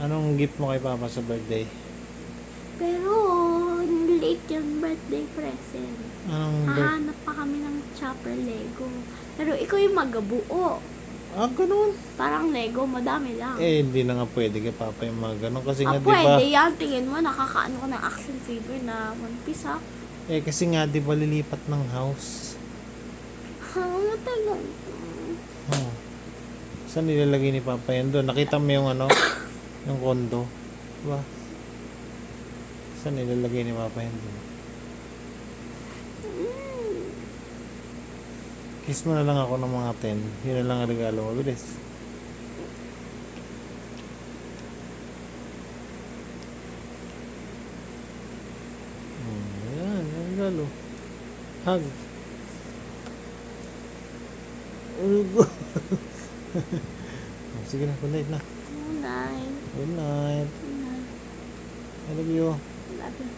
Anong gift mo kay Papa sa birthday? Pero, late yung birthday present. Anong birthday? Hahanap pa kami ng chopper Lego. Pero ikaw yung magabuo. Ah, ganun. Parang Lego, madami lang. Eh, hindi na nga pwede kay Papa yung mga ganun. Kasi ah, nga, di ba? pwede yan. Tingin mo, nakakaano ko ng action figure na One Piece, ha? Eh, kasi nga, di ba lilipat ng house? Ha, matagal. Oh. Saan nilalagay ni Papa yan doon? Nakita mo yung ano? Yung kondo. Diba? Saan nilalagay ni Papa yan doon? Kiss mo na lang ako ng mga 10. Yun na lang ang regalo mo. Bilis. Hmm, yan, regalo. Hug. Ugo. Oh, Sige na, night na. Night. Good night. Good night. I love you. Love you.